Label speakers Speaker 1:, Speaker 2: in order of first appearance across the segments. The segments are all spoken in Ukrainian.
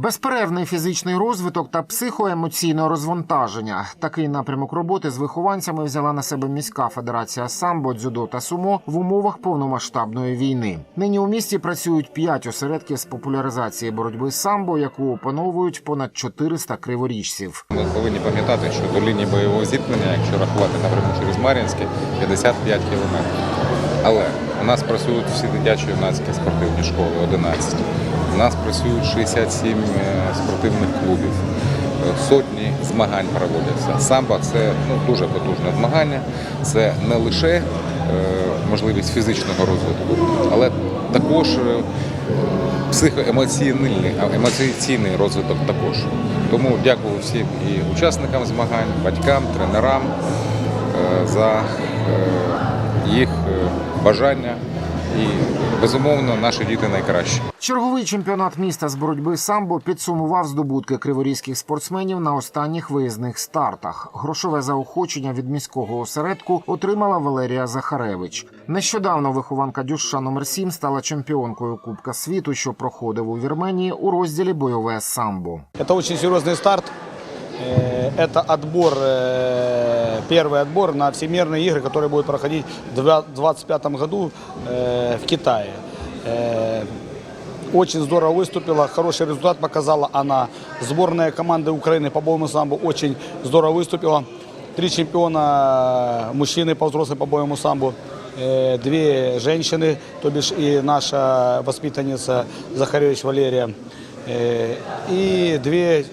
Speaker 1: Безперервний фізичний розвиток та психоемоційне розвантаження. Такий напрямок роботи з вихованцями взяла на себе міська федерація самбо, дзюдо та сумо в умовах повномасштабної війни. Нині у місті працюють п'ять осередків з популяризації боротьби з самбо, яку опановують понад 400 криворіжців.
Speaker 2: Ми повинні пам'ятати, що до лінії бойового зіткнення, якщо рахувати напряму через Мар'їнське, 55 кілометрів. Але у нас працюють всі дитячі юнацькі спортивні школи 11. Нас працюють 67 е, спортивних клубів. Е, Сотні змагань проводяться. Самбо це ну, дуже потужне змагання. Це не лише е, можливість фізичного розвитку, але також психоемоційний емоційний розвиток також. Тому дякую всім і учасникам змагань, батькам, тренерам за їх бажання. І безумовно наші діти найкращі.
Speaker 1: Черговий чемпіонат міста з боротьби самбо підсумував здобутки криворізьких спортсменів на останніх виїзних стартах. Грошове заохочення від міського осередку отримала Валерія Захаревич. Нещодавно вихованка Дюша номер 7 стала чемпіонкою Кубка світу, що проходив у Вірменії у розділі бойове самбо.
Speaker 3: Это очень серьезный старт. Э, Это отбор, э, первый отбор на всемирные игры, которые будут проходить в 2025 году э, в Китае. Очень здорово выступила, хороший результат показала она. Сборная команды Украины по боевому самбо очень здорово выступила. Три чемпиона мужчины по взрослым по боевому самбо. Две женщины, то бишь и наша воспитанница Захаревич Валерия. И две,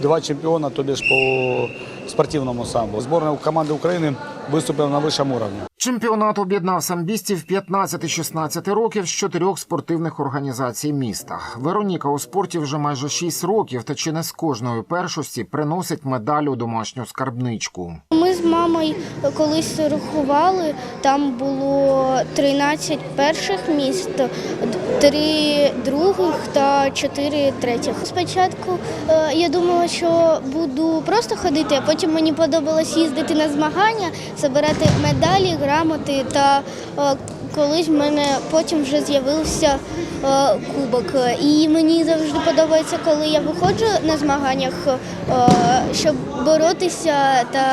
Speaker 3: два чемпиона, то бишь по спортивному самбо. Сборная команды Украины выступила на высшем уровне.
Speaker 1: Чемпіонат об'єднав самбістів 15-16 років з чотирьох спортивних організацій міста. Вероніка у спорті вже майже 6 років, та чи не з кожної першості приносить медаль у домашню скарбничку.
Speaker 4: Ми з мамою колись рахували, там було 13 перших міст, 3 других та 4 третіх. Спочатку е, я думала, що буду просто ходити, а потім мені подобалось їздити на змагання, збирати медалі, грамоти та е, колись в мене потім вже з'явився е, кубок. І мені завжди подобається, коли я виходжу на змаганнях, е, щоб боротися та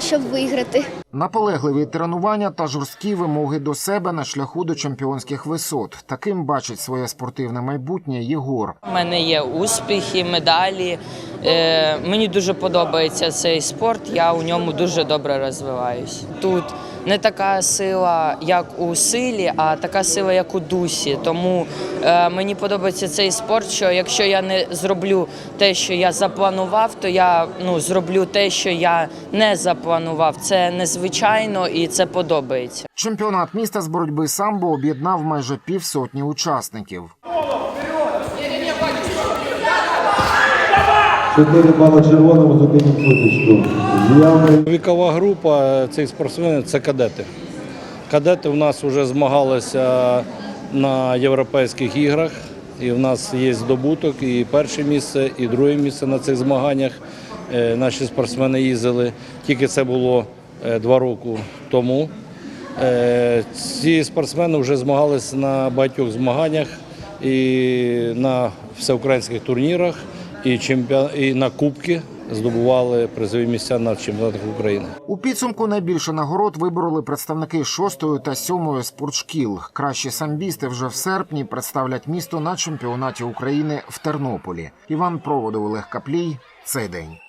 Speaker 4: щоб виграти.
Speaker 1: Наполегливі тренування та жорсткі вимоги до себе на шляху до чемпіонських висот. Таким бачить своє спортивне майбутнє Єгор.
Speaker 5: У мене є успіхи, медалі. Е, мені дуже подобається цей спорт. Я у ньому дуже добре розвиваюсь. Тут не така сила, як у силі, а така сила, як у дусі. Тому е, мені подобається цей спорт. Що якщо я не зроблю те, що я запланував, то я ну зроблю те, що я не запланував. Це незвичайно і це подобається.
Speaker 1: Чемпіонат міста з боротьби самбо об'єднав майже півсотні учасників.
Speaker 6: Чотири бали червоному, зупиніть сутичку.
Speaker 7: Вікова група цих спортсменів це кадети. Кадети в нас вже змагалися на європейських іграх, і в нас є здобуток, і перше місце, і друге місце на цих змаганнях. Е, Наші спортсмени їздили. Тільки це було е, два роки тому. Е, Ці спортсмени вже змагалися на багатьох змаганнях і на всеукраїнських турнірах, і, чемпіон... і на кубки здобували призові місця на чемпіонатах України.
Speaker 1: У підсумку найбільше нагород вибороли представники шостої та сьомої спортшкіл. Кращі самбісти вже в серпні представлять місто на чемпіонаті України в Тернополі. Іван Проводов, Олег Каплій. Цей день.